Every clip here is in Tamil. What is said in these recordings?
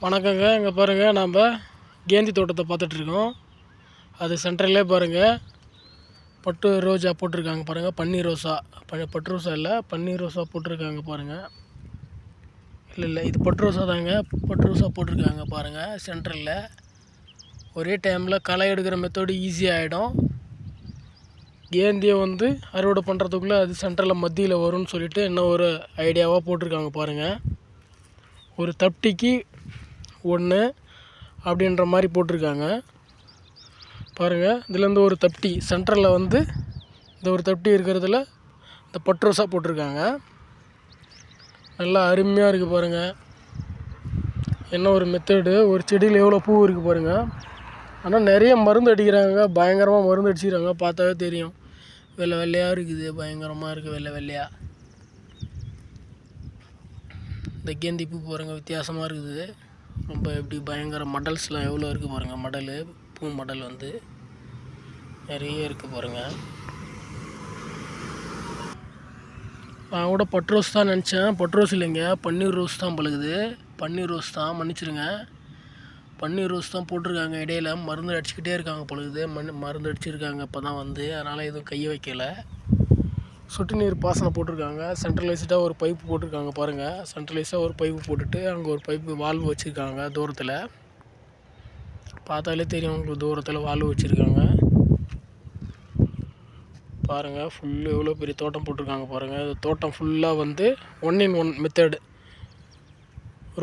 வணக்கங்க. இங்கே பாருங்கள் நாம் கேந்தி தோட்டத்தை பார்த்துட்ருக்கோம். அது சென்டர்லே பாருங்கள் பட்டு ரோஜா போட்டிருக்காங்க பாருங்கள் பன்னீர் ரோசா. ப பட்டு ரோசா இல்லை பன்னீர் ரோசா போட்டிருக்காங்க பாருங்கள் இல்லை இல்லை இது பட்டு ரோசா தாங்க. பட்டு ரோசா போட்டிருக்காங்க பாருங்கள் சென்டரில் ஒரே டைமில் களை எடுக்கிற மெத்தடு ஈஸியாகிடும் கேந்தியை வந்து அறுவடை பண்ணுறதுக்குள்ளே அது சென்டரில் மத்தியில் வரும்னு சொல்லிவிட்டு என்ன ஒரு ஐடியாவாக போட்டிருக்காங்க பாருங்கள் ஒரு தப்டிக்கு ஒன்று அப்படின்ற மாதிரி போட்டிருக்காங்க. பாருங்கள் இதுலேருந்து ஒரு தப்டி சென்டரில் வந்து இந்த ஒரு தப்டி இருக்கிறதுல இந்த பட்ரோஸாக போட்டிருக்காங்க. நல்லா அருமையாக இருக்குது பாருங்கள் என்ன ஒரு மெத்தடு ஒரு செடியில் எவ்வளோ பூ இருக்குது பாருங்கள் ஆனால் நிறைய மருந்து அடிக்கிறாங்க. பயங்கரமாக மருந்து அடிச்சுக்கிறாங்க. பார்த்தாவே தெரியும். வெள்ளை வெள்ளையாக இருக்குது. பயங்கரமாக இருக்குது வெள்ளை வெள்ளையாக இந்த கேந்தி பூ பாருங்கள் வித்தியாசமாக இருக்குது. ரொம்ப எப்படி பயங்கர மடல்ஸ்லாம் எவ்வளோ இருக்குது பாருங்கள் மடல் பூ மடல் வந்து நிறைய இருக்குது பாருங்கள் நான் கூட பட் ரோஸ் தான் நினச்சேன். பட் ரோஸ் இல்லைங்க பன்னீர் ரோஸ் தான் பழகுது. பன்னீர் ரோஸ் தான் மன்னிச்சிருங்க. பன்னீர் ரோஸ் தான் போட்டிருக்காங்க இடையில. மருந்து அடிச்சுக்கிட்டே இருக்காங்க பழகுது. மண் மருந்து அடிச்சிருக்காங்க இப்போ தான் வந்து. அதனால் எதுவும் கையை வைக்கலை. சொட்டு நீர் பாசனம் போட்டிருக்காங்க. சென்ட்ரலைஸ்டாக ஒரு பைப்பு போட்டிருக்காங்க பாருங்கள் சென்ட்ரலைஸாக ஒரு பைப்பு போட்டுட்டு அங்கே ஒரு பைப்பு வால்வு வச்சுருக்காங்க தூரத்தில். பார்த்தாலே தெரியும் உங்களுக்கு தூரத்தில் வால்வு வச்சுருக்காங்க. பாருங்கள் ஃபுல்லு எவ்வளோ பெரிய தோட்டம் போட்டிருக்காங்க பாருங்கள் இந்த தோட்டம் ஃபுல்லாக வந்து ஒன் இன் ஒன் மெத்தடு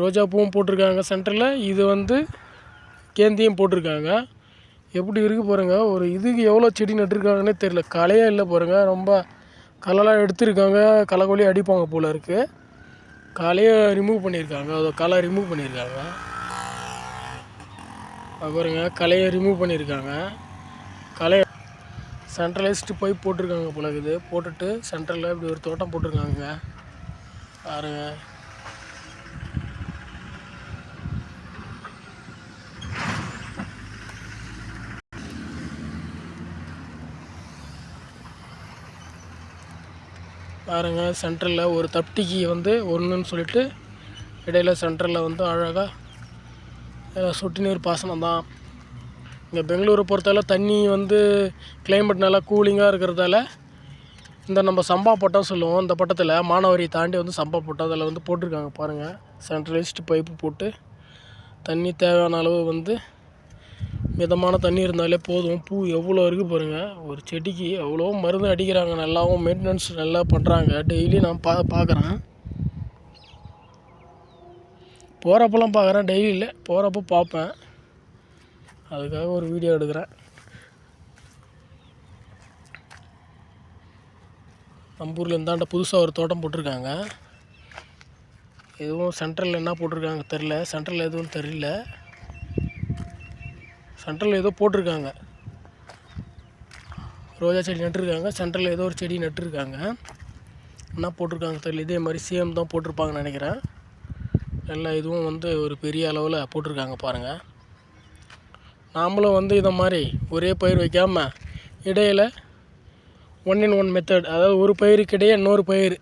ரோஜா பூவும் போட்டிருக்காங்க சென்டரில் இது வந்து கேந்தியும் போட்டிருக்காங்க. எப்படி இருக்குது பாருங்கள் ஒரு இதுக்கு எவ்வளோ செடி நட்டுருக்காங்கன்னே தெரில களையே இல்லை பாருங்கள் ரொம்ப களைலாம் எடுத்துருக்காங்க. களைக்கொல்லி அடிப்பாங்க போல் இருக்குது களையை ரிமூவ் பண்ணியிருக்காங்க. அதை களை ரிமூவ் பண்ணியிருக்காங்க. பாருங்க. களையை ரிமூவ் பண்ணியிருக்காங்க. களை சென்ட்ரலைஸ்டு பைப் போட்டிருக்காங்க போல இருக்குது. போட்டுட்டு சென்ட்ரலில் இப்படி ஒரு தோட்டம் போட்டிருக்காங்க. பாருங்கள் பாருங்கள் சென்டரில் ஒரு தப்டிக்கு வந்து ஒன்றுன்னு சொல்லிட்டு இடையில் சென்டரில் வந்து அழகாக சொட்டு நீர் பாசனம் தான். இங்கே பெங்களூரை பொறுத்தவரை தண்ணி வந்து கிளைமேட் நல்லா கூலிங்காக இருக்கிறதால இந்த நம்ம சம்பா பட்டம் சொல்லுவோம் இந்த பட்டத்தில் மானவரி தாண்டி வந்து சம்பா பட்டம் அதில் வந்து போட்டிருக்காங்க பாருங்கள் சென்ட்ரலைஸ்டு பைப்பு போட்டு தண்ணி தேவையான அளவு வந்து மிதமான தண்ணி இருந்தாலே போதும். பூ எவ்வளோ இருக்குது பாருங்கள் ஒரு செடிக்கு எவ்வளோ மருந்து அடிக்கிறாங்க. நல்லாவும் மெயின்டெனன்ஸ் நல்லா பண்ணுறாங்க டெய்லி நான் பா பார்க்குறேன் போகிறப்பெல்லாம் பார்க்குறேன் டெய்லி இல்லை. போகிறப்ப பார்ப்பேன் அதுக்காக ஒரு வீடியோ எடுக்கிறேன். நம்பூரில் இருந்தாண்ட புதுசாக ஒரு தோட்டம் போட்டிருக்காங்க. எதுவும் சென்ட்ரலில் என்ன போட்டிருக்காங்க தெரில சென்ட்ரலில் எதுவும் தெரியல. சென்ட்ரலில் ஏதோ போட்டிருக்காங்க. ரோஜா செடி நட்டுருக்காங்க. சென்ட்ரலில் ஏதோ ஒரு செடி நட்டுருக்காங்க. என்ன போட்டிருக்காங்க தெரியல. இதே மாதிரி சேம் தான் போட்டிருப்பாங்கன்னு நினைக்கிறேன். எல்லா இதுவும் வந்து ஒரு பெரிய அளவில் போட்டிருக்காங்க பாருங்கள் நாமளும் வந்து இதை மாதிரி ஒரே பயிர் வைக்காமல் இடையில் ஒன் இன் ஒன் மெத்தட் அதாவது ஒரு பயிருக்கிடையே இன்னொரு பயிர்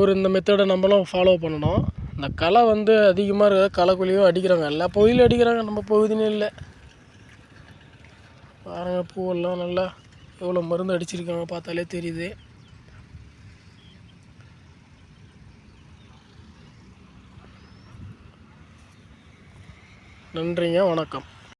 ஒரு இந்த மெத்தடை நம்மளும் ஃபாலோ பண்ணணும். இந்த களை வந்து அதிகமாக இருக்கிற களைக்குழியும் அடிக்கிறாங்க. எல்லா பகுதியிலும் அடிக்கிறாங்க. நம்ம பகுதியிலும் இல்லை. பாருங்க பூவெல்லாம் நல்லா எவ்வளோ மருந்து அடிச்சிருக்காங்க பார்த்தாலே தெரியுது. நன்றிங்க. வணக்கம்.